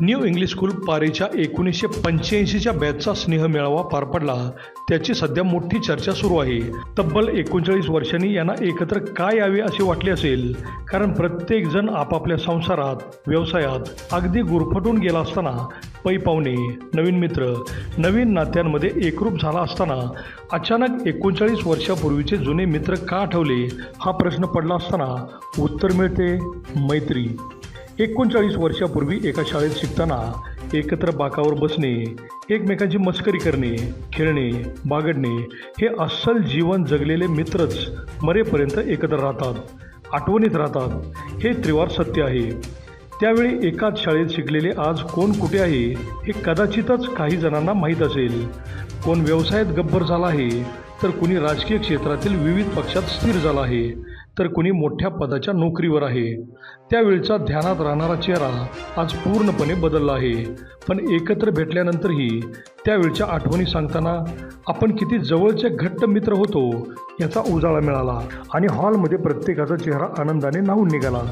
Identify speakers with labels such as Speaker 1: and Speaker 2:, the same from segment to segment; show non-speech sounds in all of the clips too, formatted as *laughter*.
Speaker 1: New English School पारेच्या एकोणीसशे पंच्याऐंशीच्या बॅचचा स्नेह मेळावा पार पडला. त्याची सध्या मोठी चर्चा सुरू आहे. तब्बल एकोणचाळीस वर्षांनी यांना एकत्र काय यावे असे वाटले असेल? कारण प्रत्येकजण आपापल्या संसारात व्यवसायात अगदी गुरफटून गेला असताना पै पाहुणे नवीन मित्र नवीन नात्यांमध्ये एकरूप झाला असताना अचानक एकोणचाळीस वर्षापूर्वीचे जुने मित्र का आठवले हा प्रश्न पडला असताना उत्तर मिळते मैत्री. एकोणचाळीस वर्षापूर्वी एका शाळेत शिकताना एकत्र बाकावर बसणे एकमेकांची मस्करी करणे खेळणे बागडणे हे अस्सल जीवन जगलेले मित्रच मरेपर्यंत एकत्र राहतात आठवणीत राहतात. हे त्रिवार सत्य आहे. त्यावेळी एकाच शाळेत शिकलेले आज कोण कुठे आहे हे कदाचितच काही जणांना माहीत असेल. कोण व्यवसायात गब्बर झाला आहे तर कुणी राजकीय क्षेत्रातील विविध पक्षात स्थिर झाला आहे. तर कुणी मोठ्या पदाच्या नोकरीवर आहे. त्यावेळचा ध्यानात राहणारा चेहरा आज पूर्णपणे बदलला आहे. पण एकत्र भेटल्यानंतरही त्यावेळच्या आठवणी सांगताना आपण किती जवळचे घट्ट मित्र होतो याचा उजाळा मिळाला आणि हॉलमध्ये प्रत्येकाचा चेहरा आनंदाने नाहून निघाला.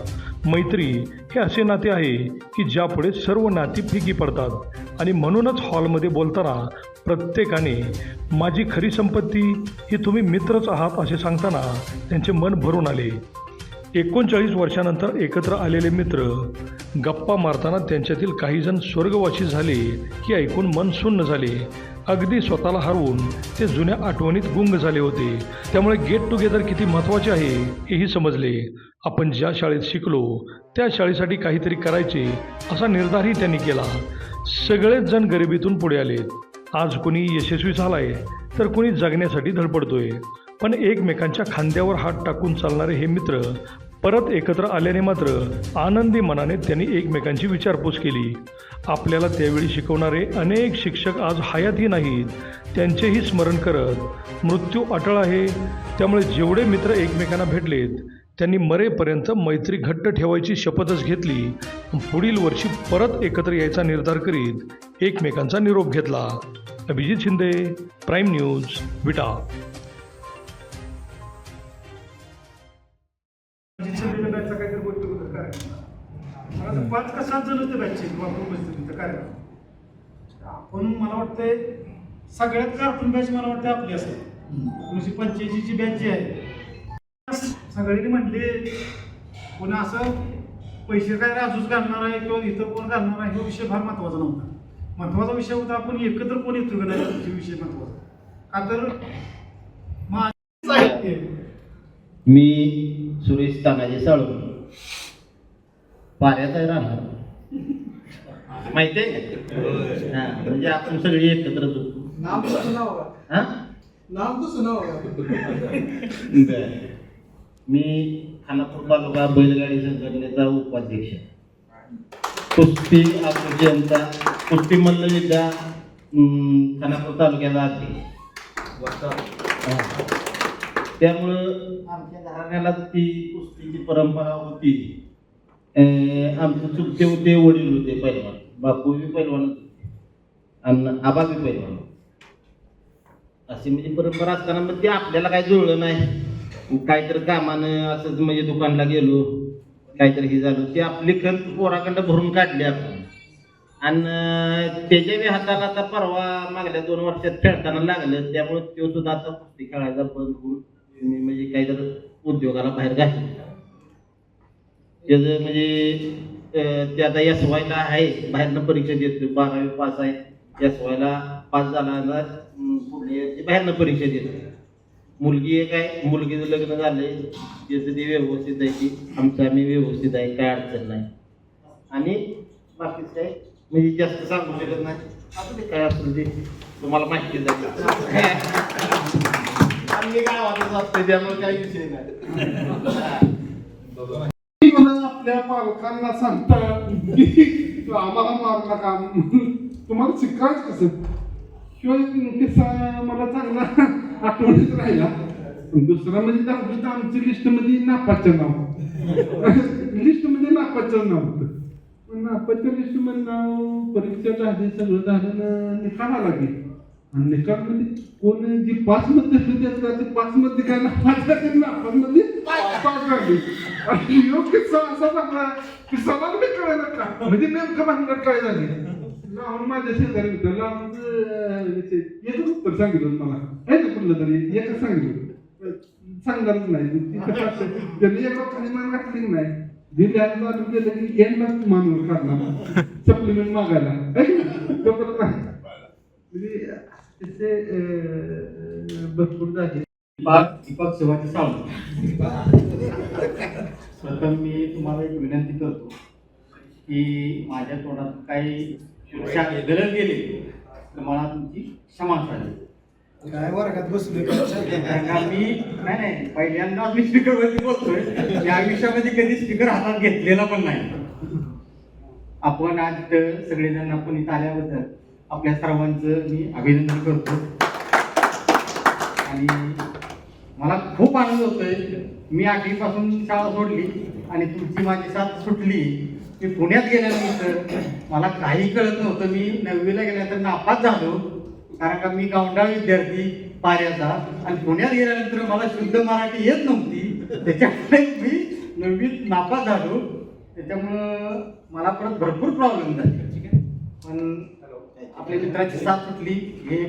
Speaker 1: मैत्री हे असे नाते आहे की ज्यापुढे सर्व नाती फिकी पडतात. आणि म्हणूनच हॉलमध्ये बोलताना प्रत्येकाने माझी खरी संपत्ती ही तुम्ही मित्रच आहात असे सांगताना त्यांचे मन भरून आले. एकोणचाळीस वर्षानंतर एकत्र आलेले मित्र गप्पा मारताना त्यांच्यातील काहीजण स्वर्गवासी झाले की ऐकून मन सुन्न झाले. अगदी स्वतःला हरवून ते जुन्या आठवणीत गुंग झाले होते. त्यामुळे गेट टुगेदर किती महत्त्वाचे आहे हेही समजले. आपण ज्या शाळेत शिकलो त्या शाळेसाठी काहीतरी करायचे असा निर्धारही त्यांनी केला. सगळेच जण गरिबीतून पुढे आलेत आज कुणी यशस्वी झालाय तर कुणी जगण्यासाठी धडपडतोय. पण एकमेकांच्या खांद्यावर हात टाकून चालणारे हे मित्र परत एकत्र आल्याने मात्र आनंदी मनाने त्यांनी एकमेकांची विचारपूस केली. आपल्याला त्यावेळी शिकवणारे अनेक शिक्षक आज हयातही नाहीत. त्यांचेही स्मरण करत मृत्यू अटळ आहे. त्यामुळे जेवढे मित्र एकमेकांना भेटलेत त्यांनी मरेपर्यंत मैत्री घट्ट ठेवायची शपथच घेतली. पुढील वर्षी परत एकत्र यायचा निर्धार करीत एकमेकांचा निरोप घेतला. Abhijit Shinde Prime News Vita.
Speaker 2: पाच का सात जण आपण मला वाटतंय सगळ्यात कार्टून बॅच मला वाटतं आपली असेल. एकोणीशे पंच्याऐंशीची बॅच जी आहे. सगळ्यांनी म्हटले कोणी असं पैसे काय राजूच घालणार आहे किंवा इतर कोण घालणार आहे हा विषय फार महत्त्वाचा नव्हता. महत्त्वाचा विषय होता आपण एकत्र कोण येतो का नाही हा विषय महत्त्वाचा का तर माझं साहित्य
Speaker 3: मी सुरेश तानाजी साळू पाऱ्यात आहे राहणार. माहिती आहे? हा म्हणजे आपण सगळी एकत्रच होतो.
Speaker 4: नाम तो सुना होगा
Speaker 3: हा?
Speaker 4: नाम तो सुना होगा
Speaker 3: बरं. मी खानापूर तालुका बैलगाडी संघटनेचा उपाध्यक्ष. कुस्ती आपली जनता कुस्ती मल्लविद्या खानापूर तालुक्याचा अध्यक्ष. त्यामुळं आमच्या घराण्याला ती कुस्तीची परंपरा होती. आमचे चुलते होते वडील होते पैलवान. बापू बी पैलवानच आणि आबा बी पैलवान अशी म्हणजे परंपरा असताना मग ते आपल्याला काय जुळलं नाही. काहीतरी कामानं असंच म्हणजे दुकानला गेलो. काहीतरी हे झालं. ते आपली खंत पोराकडं भरून काढली आपण. आणि त्याच्या बी हाताला आता परवा मागल्या दोन वर्षात खेळताना लागलं. त्यामुळे तो सुद्धा आता कुस्ती खेळायचा बंद होऊन मी म्हणजे काहीतरी उद्योगाला बाहेर घातलं. त्याचं म्हणजे ते आता एस वायला आहे. बाहेरनं परीक्षा देतो बारावी पास आहे. एस वायला पास झाला. पुढे बाहेरनं परीक्षा देतो मुलगी एक आहे. मुलगीचं लग्न झालंय. त्याचं ते व्यवस्थित आहे की आमचं आम्ही व्यवस्थित आहे काय अडचण नाही. आणि बाकीच काय? म्हणजे जास्त सांगू शकत नाही. असं ते काय असेल ते तुम्हाला माहिती जाईल आम्ही गावातच असते त्यामुळे काही विषय नाही.
Speaker 4: मला आपल्या पालकांना सांगतात की आम्हाला मारला का तुम्हाला शिकायचं कसं? शिवाय किस्सा मला चांगला आठवणीत राहिला दुसरा म्हणजे दहावीत म्हणजे आमची लिस्टमध्ये नापाचं नाव *laughs* लिस्टमध्ये नापाचं नाव होतं. पण नापाच्या लिस्टमध्ये नाव परीक्षा झाली सगळं झालं निकाला लागेल आणि निकाल मध्ये कोण जी पाच मध्ये होते पाच मध्ये काय नापास नापासमध्ये पाच झाली. आणि ह्यो असा झाला की सवाल मी कळेना का? म्हणजे नेमकं भानगड काय झाली? लावून माझ्या शेजारी होतं लावून अं, एकच उत्तर सांगितलं मला. आहे ना कुठलं तरी? एकच सांगितलं. सांगणारच नाही. ती त्यांनी एका खाली मान घातली नाही. जे लिहायला चालू केलं की एंडला मानवर काढणार सप्लिमेंट मागायला. है ना? तोपर्यंत म्हणजे त्याचे भरपूर झाले
Speaker 5: दीपक दीपक शिवाजी सावंत. प्रथम मी तुम्हाला एक विनंती करतो की माझ्या तोंडात काही गलत गेले. तर मला तुमची क्षमा असावी
Speaker 6: काय वर्गात बसलोय?
Speaker 5: मी नाही नाही पहिल्यांदा मी स्पीकरवरती बोलतोय या विषयामध्ये कधी स्पीकर हातात घेतलेला पण नाही. आपण आज सगळेजण आपण इथं आल्याबद्दल आपल्या सर्वांचं मी अभिनंदन करतो. आणि मला खूप आनंद होतोय. मी आठवीपासून शाळा सोडली आणि तुमची माझी साथ सुटली. मी पुण्यात गेल्यानंतर मला काही कळत नव्हतं. मी नववीला गेल्यानंतर नापास झालो. कारण का मी गावंडाळ विद्यार्थी पाऱ्याचा आणि पुण्यात गेल्यानंतर मला शुद्ध मराठी येत नव्हती. त्याच्यामुळे मी नववीत नापास झालो. त्याच्यामुळं मला परत भरपूर प्रॉब्लेम झाले. पण आपल्या मित्राची साथ सुटली. हे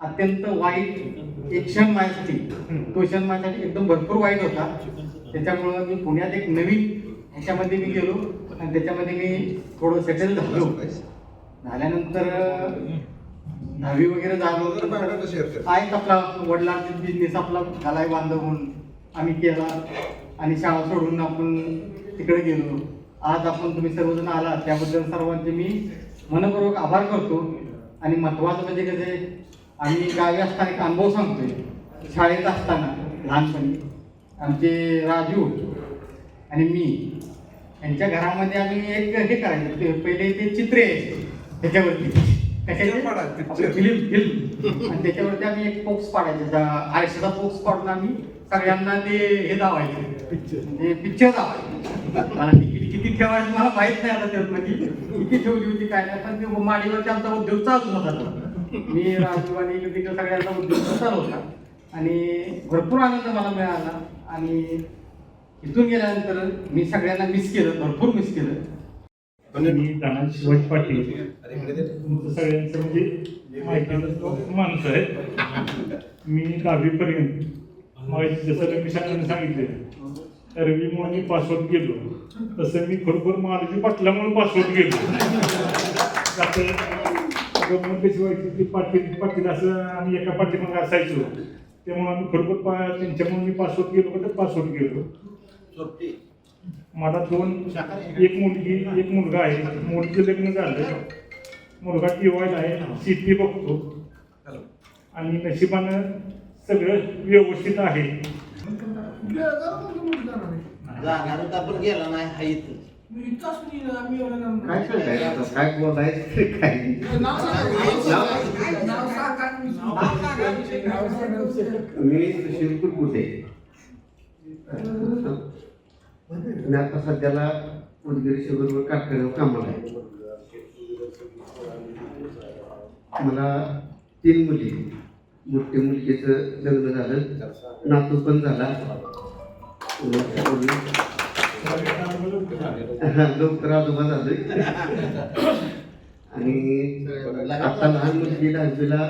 Speaker 5: अत्यंत वाईट एक क्षण माझ्यासाठी. तो क्षण माझ्यासाठी एकदम भरपूर वाईट होता. त्याच्यामुळं मी पुण्यात एक नवीन ह्याच्यामध्ये मी गेलो. आणि त्याच्यामध्ये मी थोडं सेटल झालो. झाल्यानंतर दहावी वगैरे झालो. आहेत आपला वडिलांचा बिझनेस आपला घालाय बांधवून आम्ही केला. आणि शाळा सोडून आपण तिकडे गेलो. आज आपण तुम्ही सर्वजण आला त्याबद्दल सर्वांचे मी मनपूर्वक आभार करतो. आणि महत्वाचं म्हणजे कसे आम्ही गावी असताना एक अनुभव सांगतोय. शाळेत असताना लहानपणी आमचे राजू आणि मी यांच्या घरामध्ये आम्ही एक हे करायचं. ते पहिले ते चित्रे त्याच्यावरती. कशाचे? फिल्म फिल्म आणि त्याच्यावरती आम्ही एक पोक्स पाडायचा. आरशाचा पोक्स पाडून आम्ही सगळ्यांना ते हे दावायचे. म्हणजे पिक्चर दावायचे. मला तिकीट किती ठेवायचं मला माहीत नाही आता त्यामध्ये. किती ठेवली होती काय नाही पण ते माडीवरती आमचा उद्योग चालू होता. मी राजू आणि सगळ्यांचा उद्योग चालू होता. आणि भरपूर आनंद मला मिळाला. आणि इथून गेल्यानंतर मी सगळ्यांना मिस केलं भरपूर मिस केलं.
Speaker 7: मी धनाज शिवाजी पाटील. तुमचं सगळ्यांचं म्हणजे माहिती माणूस आहे. मी दहावीपर्यंत. मग जसं रमेशांनी रवी म्हणून मी पासवर्ड गेलो तसं मी खरोखर महाराजी पाटलामुळे पासवर्ड गेलो गव्हर्नमेंट शिवायची ती पाटील पाटील असं आम्ही एका पाठीमागे असायचो. त्यामुळे आम्ही खरोखर पा त्यांच्यामुळे मी पासवर्ड गेलो तर पासवर्ड गेलो मला दोन एक मुलगी एक मुलगा आहे. मुलीचं लग्न झालं मुलगा टीवायला आहे. सिटी बघतो. आणि नशिबानं सगळं व्यवस्थित आहे.
Speaker 3: जाणार होता पण गेला नाही. हा इथं काय आता काय बोलायचं. मी सुशील कुरकुटे मी आता सध्याला उदगिरी शिबीरवर कारखान्यावर कामाला आहे. मला तीन मुली मोठी मुलगीचं लग्न झालं. नातू पण झाला. लवकर आजोबा झालं. आणि आता लहान मुलगी दहावीला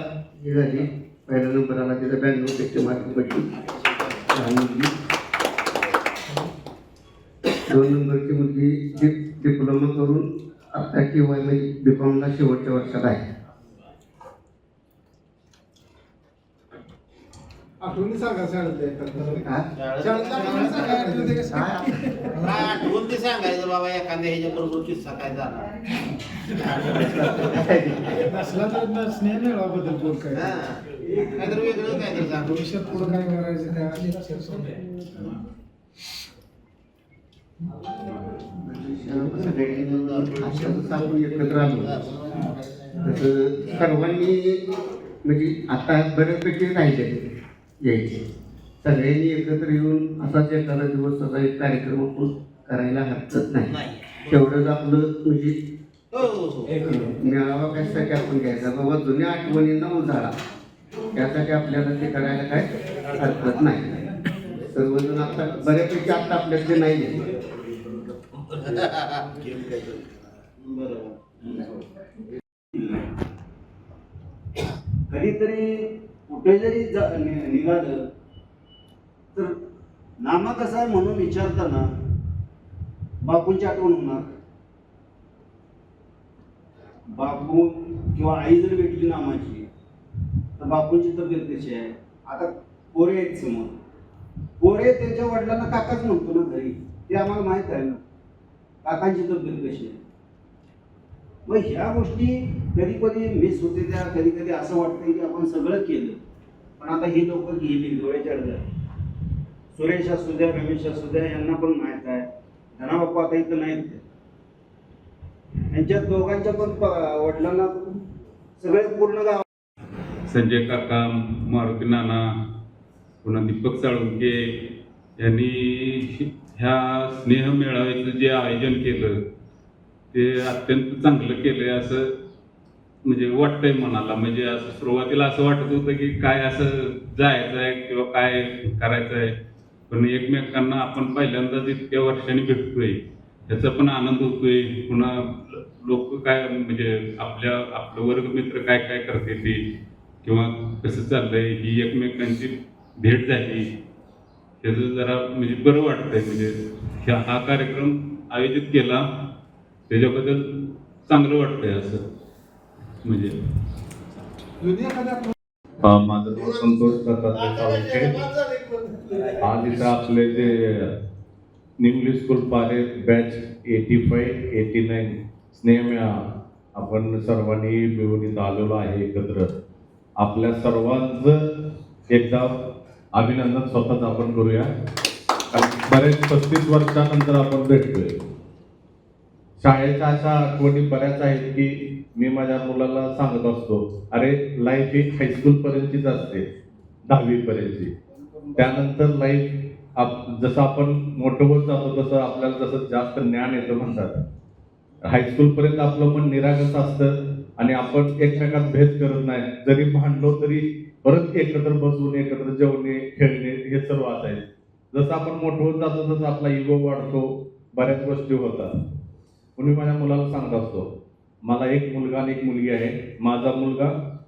Speaker 3: हे झाली पहिला नंबर आला तिचा ब्याण्णव टक्के मार्क पडली. लहान मुलगी. दोन नंबरची मुलगी डिप डिप्लोमा करून आता वायमध्ये बी कॉमला शेवटच्या वर्षात आहे.
Speaker 4: आठवणी सांगा शाळेतल्या.
Speaker 3: हा? ते सांगायचं बाबा एखाद्या ह्याच्या बरोबर किस्सा काय झाला?
Speaker 2: नसला तर स्नेह बोल काय.
Speaker 3: हा. वेगळं काय तर सांगू.
Speaker 2: भविष्यात पुढे काय करायचं त्या
Speaker 6: एकत्र आलो तसं सर्वांनी म्हणजे आता बऱ्यापैकी राहिले यायचे सगळ्यांनी एकत्र येऊन असाच एखादा दिवस असा एक कार्यक्रम आपण करायला हरकत नाही तेवढंच आपलं म्हणजे मेळावा कशासाठी आपण घ्यायचा? बाबा जुन्या आठवणींना उजाळा. त्यासाठी आपल्याला ते करायला काय हरकत नाही. सर्वजण आता बऱ्यापैकी आता आपल्याकडे नाही
Speaker 8: कधीतरी कुठे जरी निघालं तर नामा कसा आहे म्हणून विचारताना बापूंची आठवण होणार. बापू किंवा आई जर भेटली नामाची तर बापूंची तब्येत कशी आहे? आता कोरे आहेत समोर. पोरे त्यांच्या वडिलांना काकाच म्हणतो ना घरी. ते आम्हाला माहीत आहे ना. काकांची तब्येत कशी आहे? मग ह्या गोष्टी कधी कधी मिस होते त्या कधी कधी असं वाटतं की आपण सगळं केलं. पण आता ही लोक गेली डोळ्याच्या अडल्या सुरेश असू द्या रमेश असू द्या यांना पण माहीत आहे. धना आता इथं नाहीत. यांच्या दोघांच्या पण वडिलांना सगळे पूर्ण गाव
Speaker 9: संजय काका मारुती नाना पुन्हा दीपक साळुंके यांनी ह्या स्नेह मेळाव्याचं जे आयोजन केलं ते अत्यंत चांगलं केलंय असं म्हणजे वाटतंय मनाला. म्हणजे असं सुरुवातीला असं वाटत होतं की काय असं जायचं आहे किंवा काय करायचं आहे. पण एकमेकांना आपण पहिल्यांदाच इतक्या वर्षांनी भेटतोय. याचा पण आनंद होतोय. पुन्हा लोक काय म्हणजे आपल्या आपलं वर्गमित्र काय काय करते ते किंवा कसं चाललंय ही एकमेकांची भेट झाली. त्याचं जरा म्हणजे बरं वाटतंय. म्हणजे ह्या हा कार्यक्रम आयोजित केला. त्याच्याबद्दल चांगलं वाटतंय असं. म्हणजे
Speaker 10: माझं नाव संतोष दत्तात्रय साळुंखे आज इथं आपले जे New School Pare batch eighty five eighty nine स्नेहमेळा आपण सर्वांनी मिळून इथं आलेलो आहे एकत्र. आपल्या सर्वांचं एकदा अभिनंदन स्वतःच आपण करूया. बरेच पस्तीस वर्षानंतर आपण भेटतोय. शाळेच्या अशा आठवणी बऱ्याच आहेत की मी माझ्या मुलाला सांगत असतो अरे लाईफ ही हायस्कूल पर्यंतचीच असते दहावी पर्यंतची. त्यानंतर लाईफ आप जसं आपण मोठं होत जातो तसं आपल्याला जसं जास्त ज्ञान येतं म्हणतात. हायस्कूल पर्यंत आपलं मन निरागस असतं आणि आपण एकमेकात भेद करत नाही. जरी भांडलो तरी परत एकत्र बसून एकत्र जेवणे खेळणे हे सर्व असायचे. जसं आपण मोठं होत जातो तसं आपला इगो वाढतो. बऱ्याच गोष्टी होतात. म्हणून मी माझ्या मुलाला सांगत असतो मला एक मुलगा आणि एक मुलगी आहे. माझा मुलगा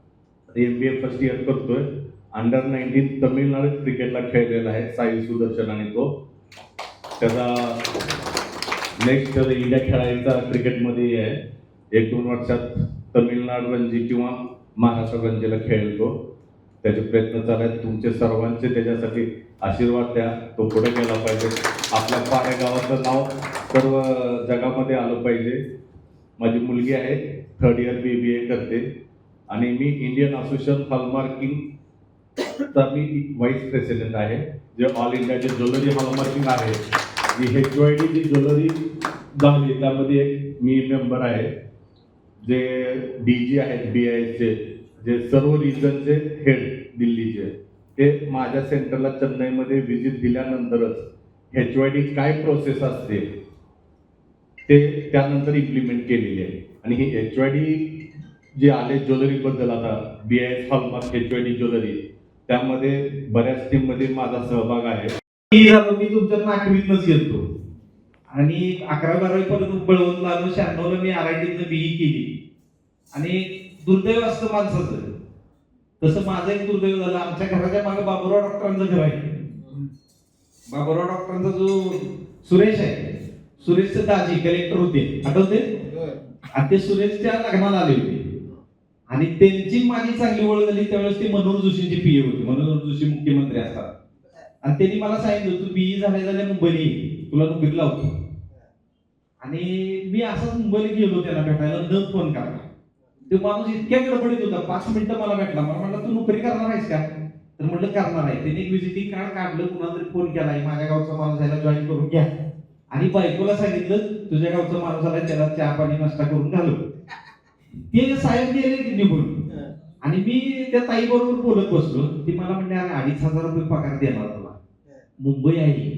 Speaker 10: M B A first year करतोय. अंडर नाईन्टीन तमिळनाडूत क्रिकेटला खेळलेला आहे. साई सुदर्शन आणि तो. त्याचा नेक्स्ट इंडिया खेळायचा क्रिकेटमध्ये आहे. एक दोन वर्षात तमिळनाडू रणजी किंवा महाराष्ट्र रणजीला खेळतो त्याचे प्रयत्न चालू आहेत. तुमचे सर्वांचे त्याच्यासाठी आशीर्वाद द्या. तो पुढे गेला पाहिजे. आपल्या पाण्या गावाचं नाव सर्व जगामध्ये आलं पाहिजे. माझी मुलगी आहे. Third year B B A करते. आणि मी इंडियन असोसिएशन हॉलमार्किंग चा मी व्हाईस प्रेसिडेंट आहे. जे ऑल इंडिया जे ज्वेलरी हॉलमार्किंग आहे. जी एच वाय डी जी ज्वेलरी झाली त्यामध्ये एक मी मेंबर आहे. जे डी जी आहेत बी आय चे. जे सर्व रिजनचे हेड दिल्लीचे ते माझ्या सेंटरला चेन्नईमध्ये व्हिजिट दिल्यानंतरच एच वाय डी काय प्रोसेस असते ते त्यानंतर इम्प्लिमेंट केलेली आहे. आणि ही एच वाय डी जे आले ज्वेलरीबद्दल आता B I S hallmark H Y D jewellery त्यामध्ये बऱ्याच टीममध्ये माझा सहभाग आहे.
Speaker 11: मी झालो मी तुमच्या आठवीतनंच गेलतो आणि अकरा बारावी पर्यंत बळवून लागलो शहाण्णवला मी आर आय टीतनं बीई केली. आणि दुर्दैव असतं माणसाचं. तसं माझं एक दुर्दैव झालं. आमच्या घराच्या मागे बाबुराव डॉक्टरांचं घर आहे. बाबुराव डॉक्टरांचा जो सुरेश आहे. सुरेशचं दाजी कलेक्टर होते. आठवते आणि ते सुरेशच्या लग्नाला आले होते. आणि त्यांची माझी चांगली ओळख झाली. त्यावेळेस ते मनोहर जोशींचे पीए होते. मनोहर जोशी मुख्यमंत्री असतात. आणि त्यांनी मला सांगितलं तू बीई झाल्या झाल्या मुंबईला ये. तुला नोकरी लावतो. आणि मी असंच मुंबईला गेलो त्याला भेटायला. न फोन करा तो माणूस इतक्या गडबडीत होता पाच मिनिटं मला भेटला. मला म्हटलं तू नोकरी करणार आहेस का? तर म्हटलं करणार आहे. त्याने एक विजिटिंग कार्ड काढलं कुणाला तरी फोन केलाय माझ्या गावचा माणूस यायला जॉईन करून घ्या. आणि बायकोला सांगितलं तुझ्या गावचा माणूस आला त्याला चहा पाणी नाश्ता करून घालू ते साहेब गेले की निघून. आणि मी त्या ताई बरोबर बोलत बसलो. ती मला म्हणले अरे अडीच हजार रुपये पगार देणार तुला. मुंबई आहे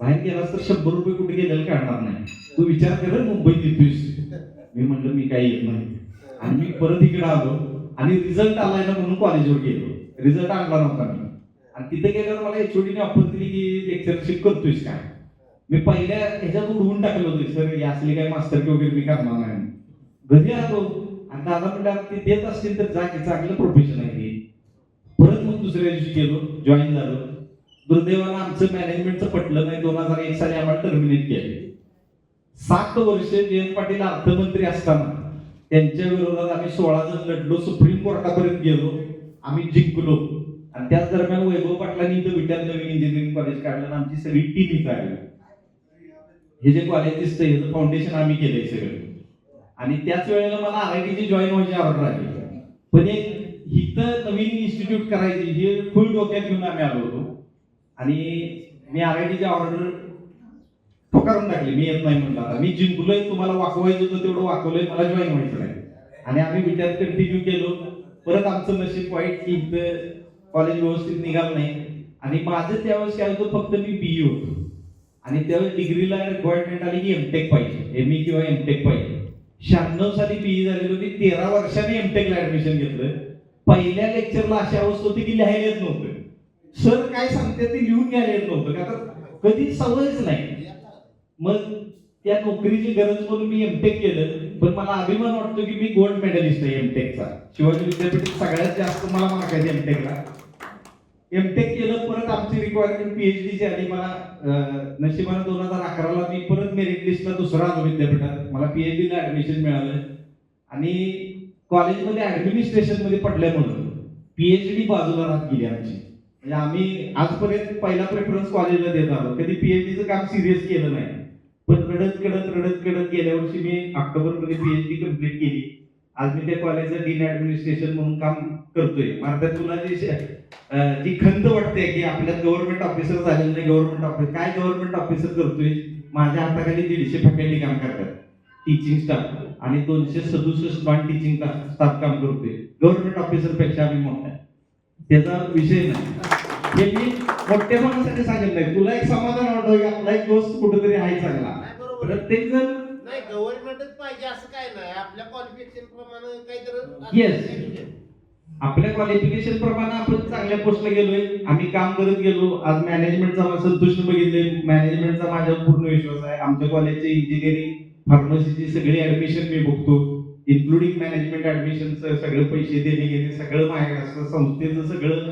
Speaker 11: बाहेर गेलास तर शंभर रुपये कुठे गेलेलं काढणार नाही. तू विचार कर मुंबईत येतोयस मी म्हणलं मी काही येत नाही. आणि मी परत इकडे आलो आणि रिझल्ट आलाय ना म्हणून कॉलेजवर गेलो. रिझल्ट आणला नव्हता मी. आणि तिथे गेल्यावर मला एचओडीने ऑफर दिली की लेक्चरशिप करतोयस काय? मी पहिल्या ह्याच्यात उडवून टाकलं होतं सर या असले काय मास्टर की वगैरे मी करणार नाही. घरी आलो. आणि दादा म्हणलं ते देत असतील तर जा की चांगलं प्रोफेशन आहे परत मग दुसऱ्या दिवशी गेलो जॉईन झालो. दुर्दैवानं आमचं मॅनेजमेंटचं पटलं नाही. दोन हजार एक साली आम्हाला टर्मिनेट केले. सात वर्ष जयंत पाटील अर्थमंत्री असताना त्यांच्या विरोधात आम्ही सोळा जण लढलो सुप्रीम कोर्टापर्यंत गेलो आम्ही जिंकलो. आणि त्याच दरम्यान वैभव पाटलांनी इथं विट्यात नवीन इंजिनिअरिंग कॉलेज काढलं आणि आमची सगळी टीम इथं आली. हे जे कॉलेज दिसतंय ह्याचं फाउंडेशन आम्ही केलंय सगळं. आणि त्याच वेळेला मला आर आय टी जॉईन व्हायची ऑर्डर आली पण एक इथं नवीन इन्स्टिट्यूट करायची हे फुल डोक्यात घेऊन आम्ही आलो होतो. आणि मी आर आय टीची ऑर्डर ठोकारून टाकली. मी येत नाही म्हटलं आता. मी जिंकलोय तुम्हाला वाकवायचं होतं तेवढं वाकवलंय मला जॉईन व्हायचं नाही. आणि आम्ही विचार कंटिन्यू केलो. परत आमचं नशीब वाईट की इथं कॉलेज व्यवस्थित निघालं नाही. आणि माझं त्यावेळेस काय होतं फक्त मी बीई होतो. आणि त्यावेळेस डिग्रीला रिक्वायरमेंट आली की एमटेक पाहिजे. एम ई किंवा एमटेक पाहिजे. शहाण्णव साली बीई झालेली होती तेरा वर्षांनी एमटेकला ऍडमिशन घेतलं. पहिल्या लेक्चरला अशी अवस्था होती की लिहायला येत नव्हतं. सर काय सांगते ते लिहून घ्यायला येत नव्हतं. आता कधी सवयच नाही. मग त्या नोकरीची गरज म्हणून मी एमटेक केलं पण मला अभिमान वाटतो की मी गोल्ड मेडलिस्ट आहे एमटेकचा शिवाजी विद्यापीठात सगळ्यात जास्त मला मार्क आहे एमटेकला एमटेक केलं परत आमची रिक्वायरमेंट पीएचडीची आली. मला नशिबाने दोन हजार अकराला मी परत मेरिट लिस्टला दुसरा आलो विद्यापीठात. मला पीएचडीला ऍडमिशन मिळालं. आणि कॉलेजमध्ये ऍडमिनिस्ट्रेशनमध्ये पडल्यामुळं पीएचडी बाजूला राहत गेली आमची. म्हणजे आम्ही आजपर्यंत पहिला प्रेफरन्स कॉलेजला देत आलो. कधी पीएचडीचं काम सिरियस केलं नाही. पण रडत कडत रडत कडत गेल्या वर्षी मी ऑक्टोबरमध्ये पीएचडी कंप्लीट केली. आज मी त्या कॉलेजचा डीन ऍडमिनिस्ट्रेशन म्हणून काम करतोय. मला तुला जी जी खंत वाटते की आपल्यात गव्हर्नमेंट ऑफिसर झालेलं नाही गव्हर्नमेंट ऑफिस काय गव्हर्नमेंट ऑफिसर करतोय? माझ्या हाताखाली दीडशे फॅकल्टी काम करतात. टीचिंग स्टाफ आणि दोनशे सदुसष्ट नॉन टीचिंग स्टाफ काम करतोय. गव्हर्नमेंट ऑफिसरपेक्षा आम्ही मोठा आहे. त्याचा विषय नाही. हे मी मोठेपणासाठी सांगत नाही तुला एक समाधान वाटतं की आपला एक दोस्त कुठेतरी आहे चांगला. प्रत्येक जण
Speaker 3: नाही गव्हर्नमेंटच पाहिजे असं काय नाही. आपल्या क्वालिफिकेशन प्रमाणे काहीतरी.
Speaker 11: आपल्या क्वालिफिकेशन प्रमाणे आपण चांगल्या पोस्टला गेलोय. आम्ही काम करत गेलो. आज मॅनेजमेंटचा संतुष्ट बघितले. मॅनेजमेंटचा माझ्यावर पूर्ण विश्वास आहे. आमच्या कॉलेजचे इंजिनिअरिंग फार्मसीची सगळी ऍडमिशन मी बघतो. इन्क्लुडिंग मॅनेजमेंट ऍडमिशनचं सगळे पैसे देणे घेणे सगळं माहेर असतं. संस्थेचं सगळं